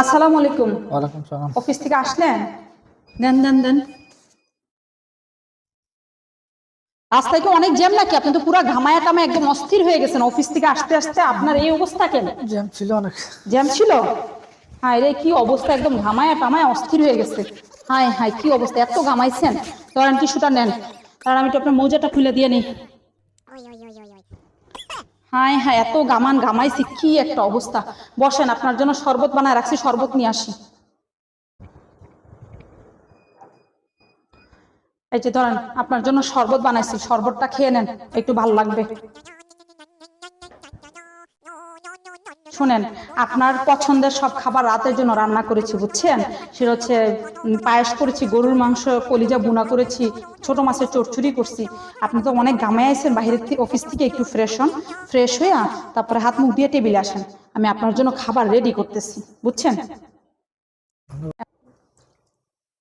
আসসালামু আলাইকুম। ওয়ালাইকুম সালাম। অফিস থেকে আসলেন? দেন দেন দেন। রাস্তায় কি অনেক জ্যাম নাকি? আপনি তো পুরো ঘামায়া টামায় একদম অস্থির হয়ে গেছেন অফিস থেকে আসতে আসতে। আপনার এই অবস্থা কেন? জ্যাম ছিল অনেক। জ্যাম ছিল? হায় রে কি অবস্থা? একদম ঘামায়া টামায় অস্থির হয়ে গেছে। হায় হায় কি অবস্থা? এত ঘামাইছেন। ধরেন টিস্যুটা নেন। কারণ আমি তো আপনার মোজাটা খুলে দিয়ে নিই। হায় হ্যাঁ এত গামান গামাইছি, কি একটা অবস্থা। বসেন, আপনার জন্য শরবত বানায় রাখছি, শরবত নিয়ে আসি। এই যে ধরেন, আপনার জন্য শরবত বানাইছি, শরবতটা খেয়ে নেন, একটু ভালো লাগবে। শুনেন, আপনার পছন্দের সব খাবার রাতের জন্য রান্না করেছি, বুঝছেন? সেটা হচ্ছে পায়েস করেছি, গরুর মাংস, কলিজা বুনা করেছি, ছোট মাছের চচ্চড়ি করছি। আপনি তো অনেক গামায় আছেন, বাইরের থেকে অফিস থেকে একটু ফ্রেশ হন। ফ্রেশ হয়ে তারপরে হাত মুখ দিয়ে টেবিলে আসেন। আমি আপনার জন্য খাবার রেডি করতেছি, বুঝছেন?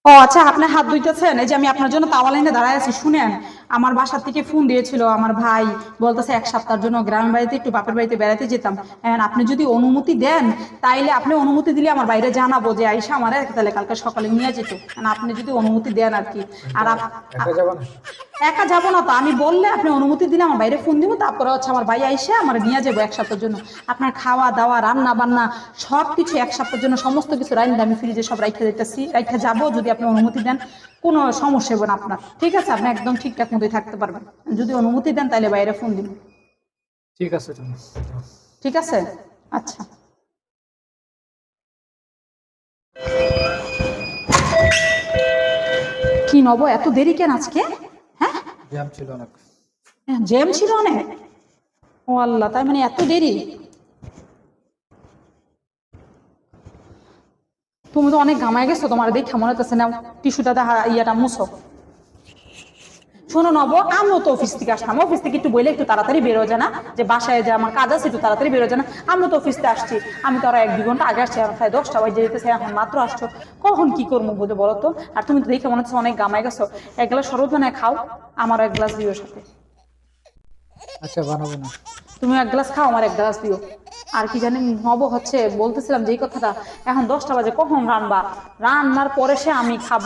ও আচ্ছা আপনার হাত ধুইতেছেন? এই যে আমি আপনার জন্য তাওয়া লাইনে দাঁড়ায় আছি, শুনেন। আমার বাসার থেকে ফোন দিয়েছিল, আমার ভাই বলতেছে এক সপ্তাহের জন্য গ্রামের বাড়িতে, একটু বাপের বাড়িতে বেড়াতে যেতাম। এখন আপনি যদি অনুমতি দেন, তাইলে আপনি অনুমতি দিলে আমার বাইরে জানাব যে আইসা আমার তাহলে কালকে সকালে নিয়ে যেত। আপনি যদি অনুমতি দেন আর কি। আর একা যাব না তো। আমি বললে আপনি অনুমতি দিলে আমার বাইরে ফোন দিব তারপরে হচ্ছে আমার ভাই আইসে আমার নিয়ে যাব এক সপ্তাহের জন্য। আপনার খাওয়া দাওয়া রান্না বান্না সব কিছু এক সপ্তাহের জন্য সমস্ত কিছু রাইন আমি ফ্রিজে সব রাইখা দিতেছি। রাইখা যাব যদি আপনি অনুমতি দেন কোনো সমস্যা হবে না আপনার। ঠিক আছে? আপনি একদম ঠিকঠাক মতোই থাকতে পারবেন। যদি অনুমতি দেন তাহলে বাইরে ফোন দিন ঠিক আছে। ঠিক আছে? আচ্ছা। কি নব এত দেরি কেন আজকে? জ্যাম ছিল অনেক। জ্যাম ছিল অনেক। ও আল্লাহ তাই মানে এত দেরি? তুমি তো অনেক গামায় গেছো, তোমার দেখে মনে হচ্ছে না, টিস্যুটা দেখা, ইয়াটা মুছো। শোনো নব আমিও তো অফিস থেকে আসলাম অফিস থেকে একটু বলে একটু তাড়াতাড়ি বেরো যায় না যে বাসায় যে আমার কাজ আছে একটু তাড়াতাড়ি বেরো যায় না আমিও তো অফিস থেকে আসছি। আমি তো আরও এক দু ঘণ্টা আগে আসছি আর প্রায় দশটা বাজে যেতেছে এখন মাত্র আসছো। কখন কি করব বলে বলো তো? আর তুমি তো দেখে মনে হচ্ছে অনেক গামায় গেছো। এক গ্লাস শরবত বানায় খাও আমার এক গ্লাস দিও সাথে। আচ্ছা বানাবো না। তুমি এক গ্লাস খাও আমার এক গ্লাস দিও। আর কি জানি হব হচ্ছে বলতেছিলাম যে এই কথাটা এখন দশটা বাজে কখন রান্না রান্নার পরে সে আমি খাব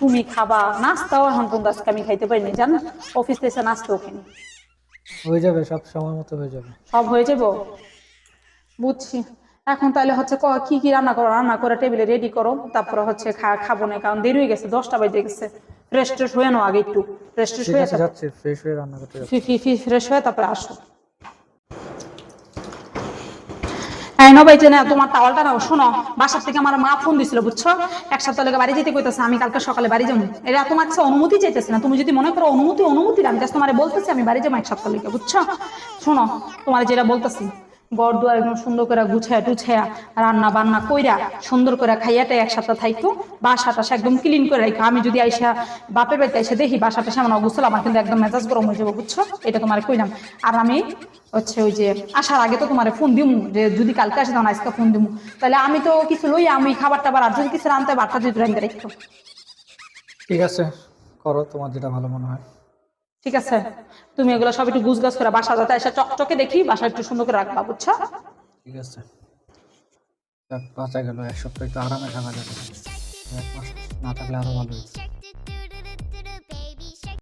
তুমি খাবা। নাস্তাও এখন কোন আজকে আমি খাইতে পারিনি জানো? অফিস এসে নাস্তাও খাইনি। হয়ে যাবে সব সময় মতো হয়ে যাবে। সব হয়ে যাব? বুঝছি। এখন তাহলে হচ্ছে ক- কি কি রান্না করো? রান্না করে টেবিলে রেডি করো তারপরে হচ্ছে খাব না কারণ দেরি হয়ে গেছে দশটা বাজে গেছে। ফ্রেশ ট্রেশ হয়ে নাও আগে একটু। ফ্রেশ ট্রেশ হয়ে যাচ্ছে ফ্রেশ হয়ে রান্না করতে ফ্রেশ হয়ে তারপরে আসো। হ্যাঁ নবাই না, তোমার টাওয়ালটা নাও, শোনো, বাসার থেকে আমার মা ফোন দিছিল, বুঝছ? এক সপ্তাহ লেগে বাড়ি যেতে কইতেছে, আমি কালকে সকালে বাড়ি যাব। এটা তোমার কাছে অনুমতি চাইতেছে না, তুমি যদি মনে করো অনুমতি অনুমতি, আমি জাস্ট তোমার বলতেছি, আমি বাড়ি যাব এক সপ্তাহ লেগে বুঝছ? শোনো, তোমার যেটা বলতেছি ঘর দুয়ার একদম সুন্দর করে গুছায়া টুছায়া রান্না বান্না কইরা সুন্দর করে খাইয়াটা এক সপ্তাহ থাইতো বাসাটা সে একদম ক্লিন করে রাখো আমি যদি আইসা বাপের বাড়িতে এসে দেখি বাসাটা সেমন অগুছল আমার কিন্তু একদম মেজাজ গরম হয়ে যাব, বুঝছ? এটা তোমার কইলাম। আর আমি হচ্ছে ওই যে আসার আগে তো তোমার ফোন দিমু, যে যদি কালকে আসে তখন আজকে ফোন দিমু। তাহলে আমি তো কিছু লই, আমি খাবার টাবার আর যদি কিছু রানতে বারটা যদি রাখতো ঠিক আছে, করো তোমার যেটা ভালো মনে হয়। ঠিক আছে? তুমি এগুলো সব একটু গুজগাছ করে বাসা যাতে এসে চকচকে দেখি, বাসা একটু সুন্দর করে রাখবা, বুঝছ? ঠিক আছে। বাঁচা গেল, এক সপ্তাহ একটু আরামে থাকা যাবে। না থাকলে আরও ভালো হতো।